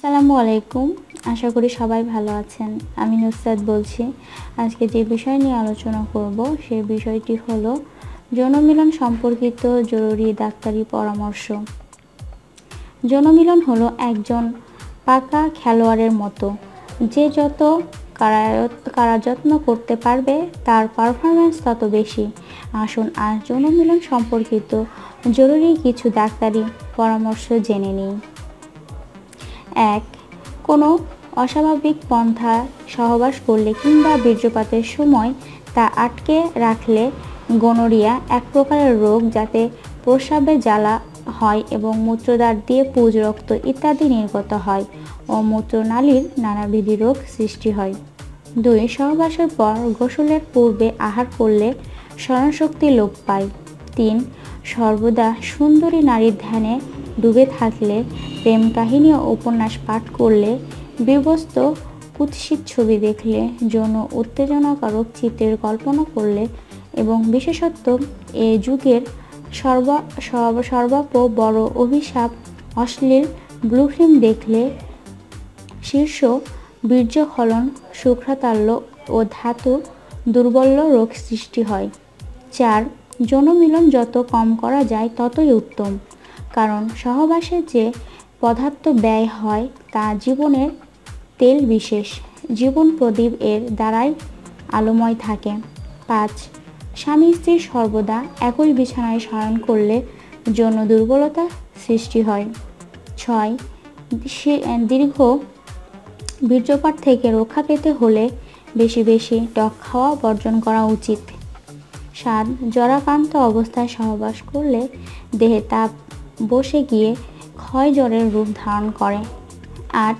আসসালামু আলাইকুম। আশা করি সবাই ভালো আছেন। আমি নুসরাত বলছি। আজকে যে বিষয় নিয়ে আলোচনা করব, সে বিষয়টি হলো যৌনমিলন সম্পর্কিত জরুরি ডাক্তারি পরামর্শ। যৌনমিলন হলো একজন পাকা খেলোয়াড়ের মতো। যে যত কারা যত্ন করতে পারবে, তার পারফরমেন্স তত বেশি। আসুন আজ যৌনমিলন সম্পর্কিত জরুরি কিছু ডাক্তারি পরামর্শ জেনে নিই। এক, কোনো অস্বাভাবিক পন্থা সহবাস করলে কিংবা বীর্যপাতের সময় তা আটকে রাখলে গনোরিয়া এক প্রকারের রোগ যাতে প্রস্রাবে জ্বালা হয় এবং মূত্রদ্বার দিয়ে পুজ, রক্ত ইত্যাদি নির্গত হয় ও মূত্রনালীর নানাবিধি রোগ সৃষ্টি হয়। দুই, সহবাসের পর গোসলের পূর্বে আহার করলে স্মরণশক্তি লোপ পায়। তিন, সর্বদা সুন্দরী নারীর ধ্যানে ডুবে থাকলে, প্রেম কাহিনী ও উপন্যাস পাঠ করলে, বিবস্ত, কুৎসিত ছবি দেখলে, যৌন উত্তেজনাকারক চিত্রের কল্পনা করলে এবং বিশেষত্ব, এ যুগের সর্বা সর্বাপ বড় অভিশাপ, অশ্লীল ব্লু ফিল্ম দেখলে, শীর্ষ বীর্যহলন শুক্রাতাল্য ও ধাতু দুর্বল্য রোগ সৃষ্টি হয়। চার, যৌনমিলন যত কম করা যায় ততই উত্তম। কারণ সহবাসে যে পদার্থ ব্যয় হয় তা জীবনের তেল বিশেষ, জীবন প্রদীপ এর দ্বারাই আলোময় থাকে। পাঁচ, স্বামী স্ত্রী সর্বদা একই বিছানায় শয়ন করলে যৌন দুর্বলতা সৃষ্টি হয়। ছয় দীর্ঘ বীর্যপাত থেকে রক্ষা পেতে হলে বেশি বেশি টক খাওয়া বর্জন করা উচিত। সাত জরাক্রান্ত অবস্থায় সহবাস করলে দেহে তাপ বসে গিয়ে ক্ষয় জ্বরের রূপ ধারণ করে। আট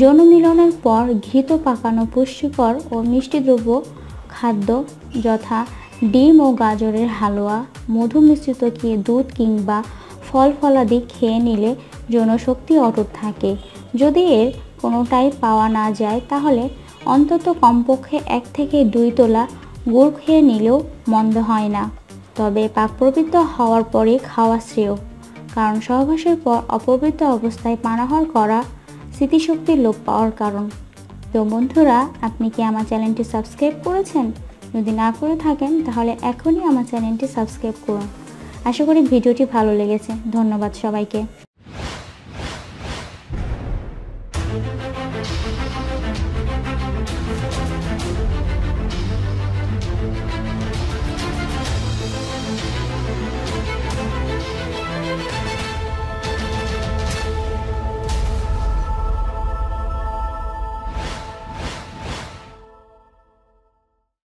যৌন মিলনের পর ঘৃত পাকানো পুষ্টিকর ও মিষ্টি দ্রব্য, খাদ্য যথা ডিম ও গাজরের হালুয়া, মধু মিশ্রিত কি দুধ কিংবা ফল ফলাদি খেয়ে নিলে যৌনশক্তি অটুট থাকে। যদি এর কোনোটাই পাওয়া না যায়, তাহলে অন্তত কমপক্ষে এক থেকে দুই তোলা গুড় খেয়ে নিলেও মন্দ হয় না। তবে পাকপ্রবৃত্ত হওয়ার পরে খাওয়া শ্রেয়। কারণ সহবাসের পর অপবিত্র অবস্থায় পানাহার করা স্মৃতিশক্তির লোপ পাওয়ার কারণ। তো বন্ধুরা, আপনি কি আমার চ্যানেলটি সাবস্ক্রাইব করেছেন? যদি না করে থাকেন, তাহলে এখনই আমার চ্যানেলটি সাবস্ক্রাইব করুন। আশা করি ভিডিওটি ভালো লেগেছে। ধন্যবাদ সবাইকে।